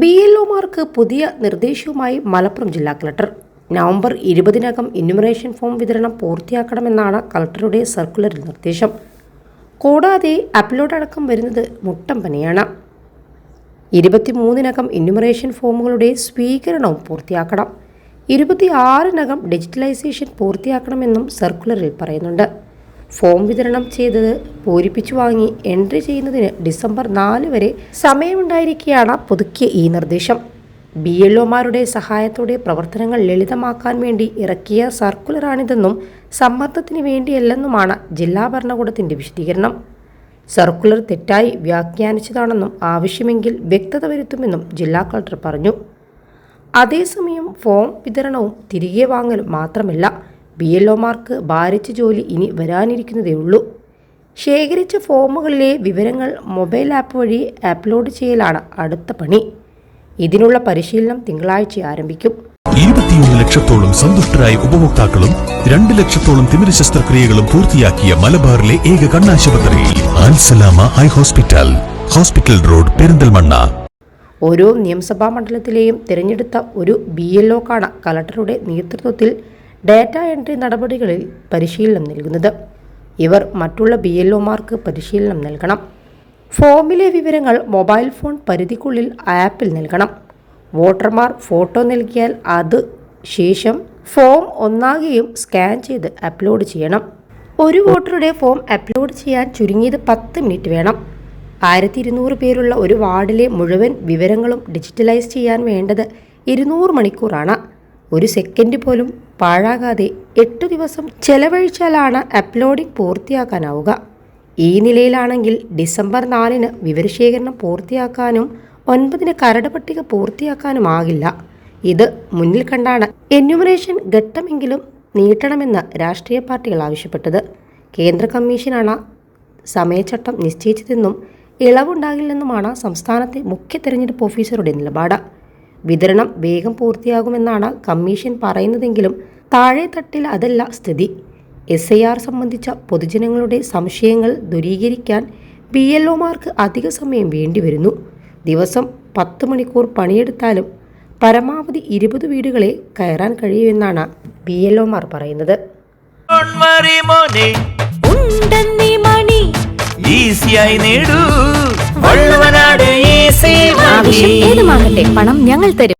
B L ഒമാർക്ക് പുതിയ നിർദ്ദേശവുമായി മലപ്പുറം ജില്ലാ കളക്ടർ നവംബർ ഇരുപതിനകം ഇന്നുമറേഷൻ ഫോം വിതരണം പൂർത്തിയാക്കണമെന്നാണ് കളക്ടറുടെ സർക്കുലറിൽ നിർദ്ദേശം. കൂടാതെ അപ്ലോഡ് അടക്കം വരുന്നത് മുട്ടം പനിയാണ് ഇരുപത്തിമൂന്നിനകം ഇന്നുമറേഷൻ ഫോമുകളുടെ സ്വീകരണവും പൂർത്തിയാക്കണം. ഇരുപത്തിയാറിനകം ഡിജിറ്റലൈസേഷൻ പൂർത്തിയാക്കണമെന്നും സർക്കുലറിൽ പറയുന്നുണ്ട്. ഫോം വിതരണം ചെയ്തത് പൂരിപ്പിച്ചു വാങ്ങി എൻട്രി ചെയ്യുന്നതിന് ഡിസംബർ നാല് വരെ സമയമുണ്ടായിരിക്കെയാണ് പുതുക്കിയ ഈ നിർദ്ദേശം. ബി എൽ ഒമാരുടെ സഹായത്തോടെ പ്രവർത്തനങ്ങൾ ലളിതമാക്കാൻ വേണ്ടി ഇറക്കിയ സർക്കുലറാണിതെന്നും സമ്മർദ്ദത്തിന് വേണ്ടിയല്ലെന്നുമാണ് ജില്ലാ ഭരണകൂടത്തിന്റെ വിശദീകരണം. സർക്കുലർ തെറ്റായി വ്യാഖ്യാനിച്ചതാണെന്നും ആവശ്യമെങ്കിൽ വ്യക്തത വരുത്തുമെന്നും ജില്ലാ കളക്ടർ പറഞ്ഞു. അതേസമയം ഫോം വിതരണവും തിരികെ വാങ്ങലും മാത്രമല്ല ബി എൽ ഒമാർക്ക് ഭാരിച്ച ജോലി ഇനി വരാനിരിക്കുന്നതേ ഉള്ളൂ ശേഖരിച്ച ഫോമുകളിലെ വിവരങ്ങൾ മൊബൈൽ ആപ്പ് വഴി അപ്ലോഡ് ചെയ്യലാണ് അടുത്ത പണി. ഇതിനുള്ള പരിശീലനം തിങ്കളാഴ്ച ആരംഭിക്കും. ഇരുപത്തിയൊന്ന് ലക്ഷത്തോളം സന്തുഷ്ടരായ ഉപഭോക്താക്കളും രണ്ട് ലക്ഷത്തോളം തിമിര ശസ്ത്രക്രിയകളും പൂർത്തിയാക്കിയ മലബാറിലെ ഏക കണ്ണാശുപത്രി Al Salama high hospital hospital road Perinthalmanna. ഓരോ നിയമസഭാ മണ്ഡലത്തിലെയും തിരഞ്ഞെടുത്ത ഒരു ബി എൽ ഒക്കാണ് കളക്ടറുടെ നേതൃത്വത്തിൽ ഡാറ്റ എൻട്രി നടപടികളിൽ പരിശീലനം നൽകുന്നത്. ഇവർ മറ്റുള്ള ബി എൽ ഒമാർക്ക് പരിശീലനം നൽകണം. ഫോമിലെ വിവരങ്ങൾ മൊബൈൽ ഫോൺ പരിധിക്കുള്ളിൽ ആപ്പിൽ നൽകണം. വോട്ടർമാർ ഫോട്ടോ നൽകിയാൽ അത് ശേഷം ഫോം ഒന്നാകെയും സ്കാൻ ചെയ്ത് അപ്ലോഡ് ചെയ്യണം. ഒരു വോട്ടറുടെ ഫോം അപ്ലോഡ് ചെയ്യാൻ ചുരുങ്ങിയത് പത്ത് മിനിറ്റ് വേണം. ആയിരത്തി ഇരുന്നൂറ് പേരുള്ള ഒരു വാർഡിലെ മുഴുവൻ വിവരങ്ങളും ഡിജിറ്റലൈസ് ചെയ്യാൻ വേണ്ടത് ഇരുന്നൂറ് മണിക്കൂറാണ്. ഒരു സെക്കൻഡ് പോലും പാഴാകാതെ എട്ട് ദിവസം ചെലവഴിച്ചാലാണ് അപ്ലോഡിംഗ് പൂർത്തിയാക്കാനാവുക. ഈ നിലയിലാണെങ്കിൽ ഡിസംബർ നാലിന് വിവരശേഖരണം പൂർത്തിയാക്കാനും ഒൻപതിന് കരട് പട്ടിക പൂർത്തിയാക്കാനും പൂർത്തിയാക്കാനുമാകില്ല. ഇത് മുന്നിൽ കണ്ടാണ് എന്യൂമറേഷൻ ഘട്ടമെങ്കിലും നീട്ടണമെന്ന് രാഷ്ട്രീയ പാർട്ടികൾ ആവശ്യപ്പെട്ടത്. കേന്ദ്ര കമ്മീഷനാണ് സമയച്ചട്ടം നിശ്ചയിച്ചതെന്നും ഇളവുണ്ടാകില്ലെന്നുമാണ് സംസ്ഥാനത്തെ മുഖ്യ തെരഞ്ഞെടുപ്പ് ഓഫീസറുടെ നിലപാട്. വിതരണം വേഗം പൂർത്തിയാകുമെന്നാണ് കമ്മീഷൻ പറയുന്നതെങ്കിലും താഴെ തട്ടിൽ അതല്ല സ്ഥിതി. എസ് ഐ ആർ സംബന്ധിച്ച പൊതുജനങ്ങളുടെ സംശയങ്ങൾ ദൂരീകരിക്കാൻ ബി എൽ ഒമാർക്ക് അധിക സമയം വേണ്ടിവരുന്നു. ദിവസം പത്ത് മണിക്കൂർ പണിയെടുത്താലും പരമാവധി ഇരുപത് വീടുകളെ കയറാൻ കഴിയുമെന്നാണ് ബി എൽ ഒമാർ പറയുന്നത്. ഈസിയായി നേടൂ. ആവശ്യം ഏതുമാകട്ടെ പണം ഞങ്ങൾ തരും.